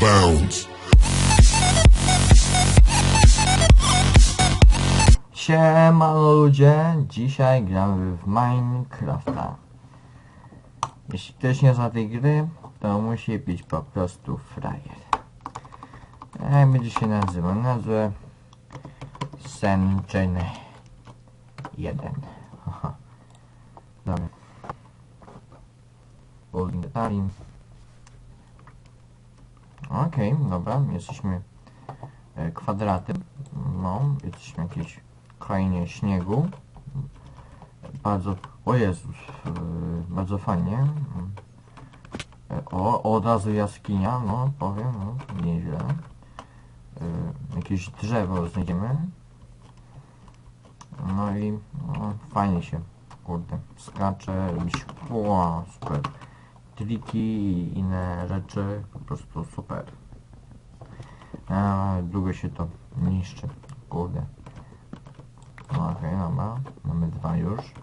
bounds. Siema ludzie, dzisiaj gramy w Minecrafta. Jeśli ktoś nie zna tej gry, to musi być po prostu frajer. Jak będzie się nazywał? Nazwę Senchen 1. Aha. Dobra. Building detali. Okej, dobra, jesteśmy e, kwadratem. No, jesteśmy jakieś krainie śniegu. Bardzo, o Jezus, yy, bardzo fajnie. Yy, O, od razu jaskinia, no powiem, no, nieźle. Jakieś drzewo znajdziemy. No i no, fajnie się, kurde, skacze, robić, wow, super. Triki i inne rzeczy, po prostu super. A, długo się to niszczy, kurde. No okej, dobra. Mamy dwa już.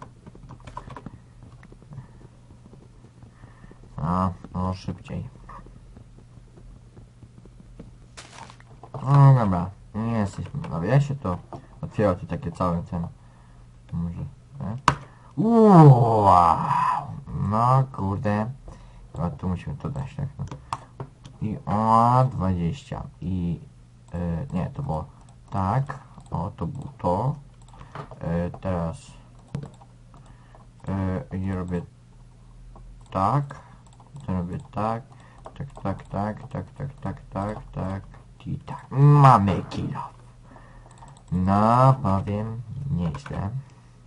A, no szybciej. No dobra, nie jesteśmy. Ja się to otwiera to takie całe ten. Może. nie? Wow! No kurde. To, tu musimy to dać, tak? No. I o, 20. I y, nie, to było tak. O, to było to. Y, teraz y, robię tak. To robię tak. Tak, tak, tak, tak, tak, tak, tak, tak. I tak. Mamy kilo. No, powiem, nieźle.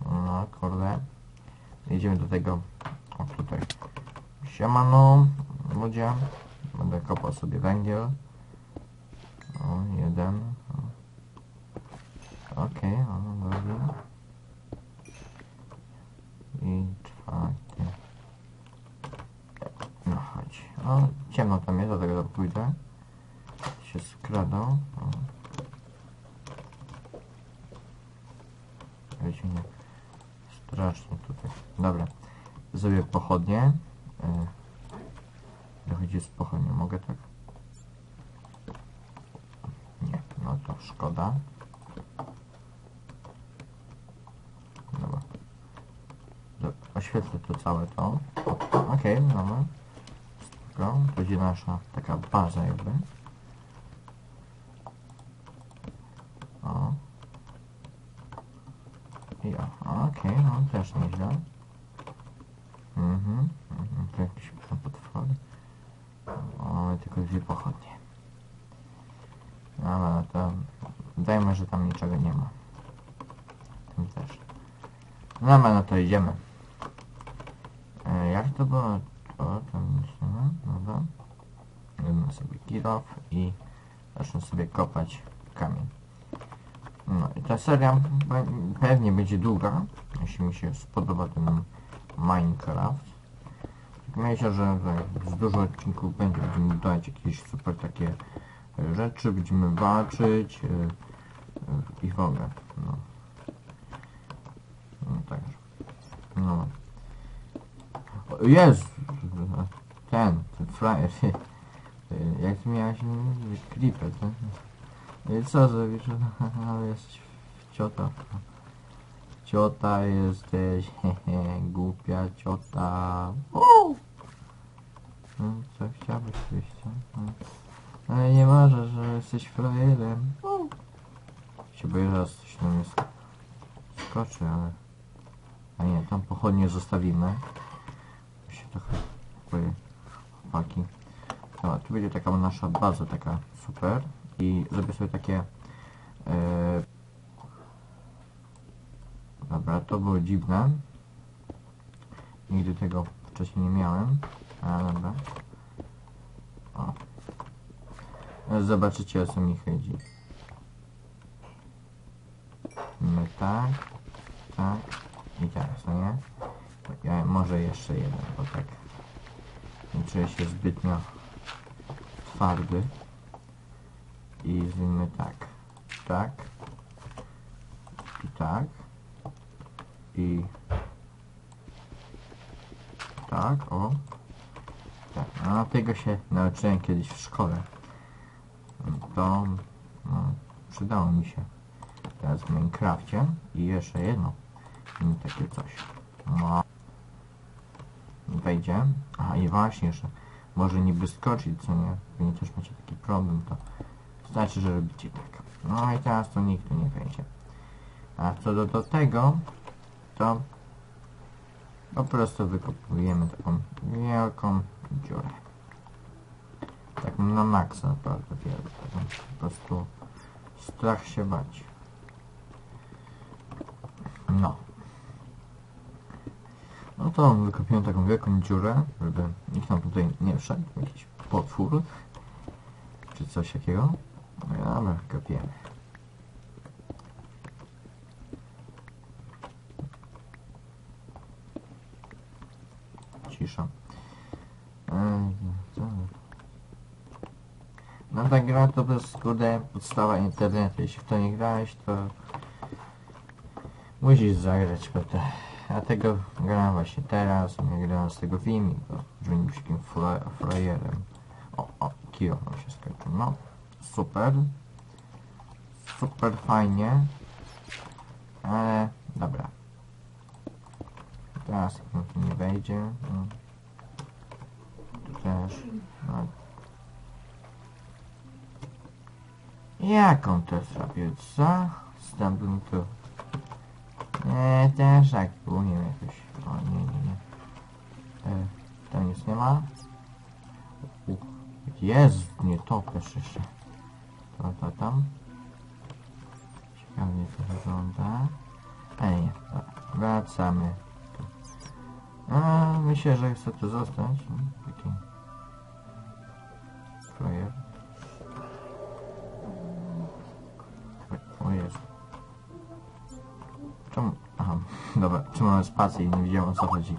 No, kurde. Jedziemy do tego. O, tutaj. Siemano, ludzie. Będę kopał sobie węgiel. O, jeden. Okej, okay, no dobra. I czwarty. No chodź. O, ciemno tam jest, dlatego tam pójdę. Się skradą. O. Wiecie, nie. Strasznie tutaj. Dobra. Zrobię pochodnie. Dochodzi z pochodnią. Mogę tak? Nie, no to szkoda. Dobra. Oświetlę to całe to. Okej, okay, dobra. Spoko. To będzie nasza taka baza jakby. O. I. Okej, okay, no też nieźle. Mhm. mhm. To jakieś tam potwory. O, mamy tylko dwie pochodnie. Ale to... Dajmy, że tam niczego nie ma. Tym też. No no to idziemy. E, jak to było? To tam nic nie ma. Dobra. Sobie kilof i zacznę sobie kopać kamień. No i ta seria pe- pewnie będzie długa, jeśli mi się spodoba ten Minecraft. Myślę, że z dużo odcinków będzie, będziemy dać jakieś super takie e, rzeczy, będziemy walczyć e, e, i w ogóle. No. No tak. No. Jest! Ten, ten frajer. Jak miałeś? Creeper, ten. I co zrobisz? Ale jesteś ciota. Ciota jesteś, głupia ciota. Uuu! No, co chciałbyś wyjść? No. Ale nie możesz, że jesteś frajerem. Się boję, że coś na mnie sk- skoczy, ale... A nie, tam pochodnie zostawimy. Się trochę boję, chłopaki. No, tu będzie taka nasza baza, taka super. I zrobię sobie takie... E... Dobra, to było dziwne. Nigdy tego wcześniej nie miałem. A, dobra. O. Zobaczycie o co mi chodzi. My tak, tak. I no nie? Ja, może jeszcze jeden, bo tak nie czuję się zbytnio twardy. I zrobimy tak, tak. I tak. I tak, o. Tak, a tego się nauczyłem kiedyś w szkole to no, przydało mi się teraz w Minecrafcie i jeszcze jedno takie coś. No. Wejdzie. Aha i właśnie jeszcze może niby skoczyć, co nie? Wy nie też macie taki problem, to znaczy, że robicie tak. No i teraz to nikt tu nie wejdzie. A co do, do tego, to po prostu wykopujemy taką wielką dziurę. Tak na maksa naprawdę wielką. Po prostu strach się bać. No. No to wykopiłem taką wielką dziurę, żeby nikt nam tutaj nie wszedł, jakiś potwór, czy coś takiego. No dobra, kopiemy. Cisza. Co? No ta gra to bez kurde podstawa internetu. Jeśli w to nie grałeś, to musisz zagrać. Ja tego grałem właśnie teraz, nie grałem z tego filmik, bo brzmi takim frajerem. O, o, kilo nam się skończył. No, super. Super fajnie. Ale, dobra. Teraz tu nie wejdzie. No. Tu też. No. Jaką to zrobię, co? Stąpem tu. Nie, też tak umiem jakoś. O, nie, nie, nie. E, tam nic nie ma. Uch, jest, nie topesz jeszcze. To, to tam. Ciekawie to wygląda. Ej, nie, wracamy. A, myślę, że chcę tu zostać. Trzymałem spację i nie wiedziałem o co chodzi.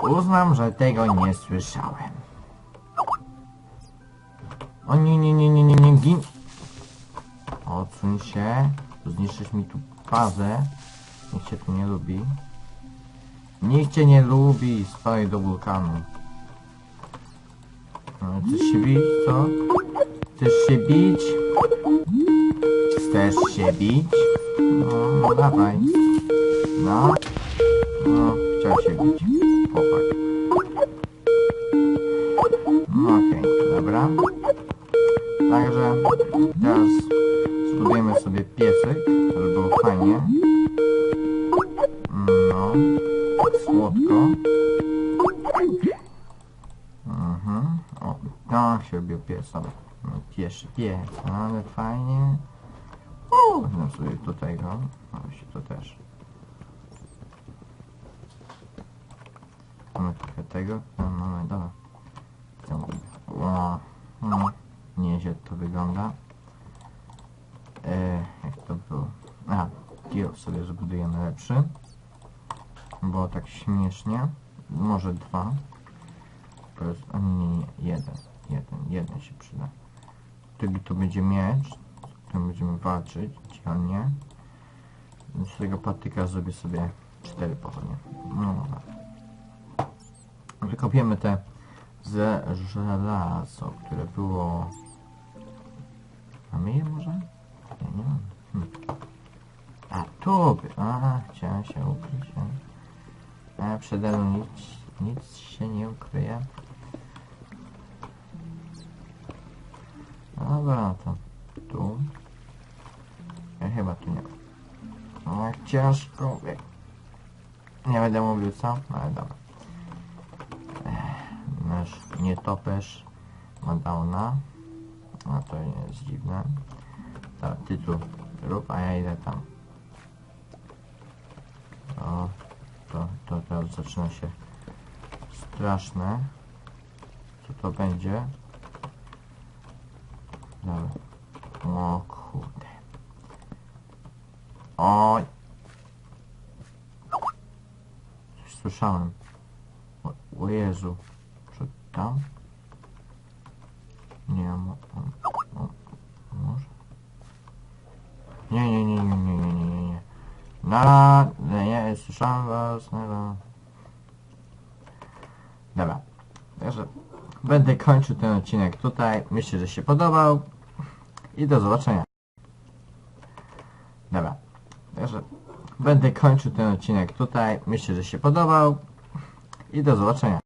Uznam, że tego nie słyszałem. O nie, nie, nie, nie, nie, nie, gin... Odsuń się. Zniszczysz mi tu bazę. Nikt cię tu nie lubi. Nikt cię nie lubi. Spadaj do wulkanu. No, Chcesz się bić, co? Chcesz się bić? Chcesz się bić? No, dawaj. No. No, chciał się bić. Chłopak. No okej, dobra. Także teraz zbudujemy sobie piecyk, żeby było fajnie. No, słodko. Mhm. O, tak się robił pies. No, Pieszy pies, ale fajnie. No sobie do tego. Właśnie to też. Mamy trochę tego. No, mamy, dobra. O, no, nieźle to wygląda. E, jak to było? A, kill sobie zbudujemy lepszy. Było tak śmiesznie. Może dwa. Jest, a nie, nie, jeden. Jeden, jeden się przyda. Wtedy to będzie miecz, będziemy walczyć dzielnie. Z tego patyka zrobię sobie cztery pochodnie. No dobra. Wykopiemy te ze żelazo, które było... Mamy je może? Nie, nie mam. Hm. A tu by... A, chciałem się ukryć. A przede mną nic, nic się nie ukryje. Dobra, to tu. Chyba tu nie. No ciężko. Nie będę mówił co, ale dobra. Nasz nietoperz ma. No to jest dziwne. Dobra, ty rób, a ja idę tam. O, to, to teraz zaczyna się straszne. Co to będzie? Dobra. O kurde. Oj. Coś słyszałem. O, o Jezu. Czy tam? Nie, mo, może? Nie, nie, nie, nie, nie, nie, nie, nie, nie. Na, nie, nie, słyszałem was, no, no. Dobra. Także będę kończył ten odcinek tutaj. Myślę, że się podobał. I do zobaczenia. Dobra. Także będę kończył ten odcinek tutaj. Myślę, że się podobał. I do zobaczenia.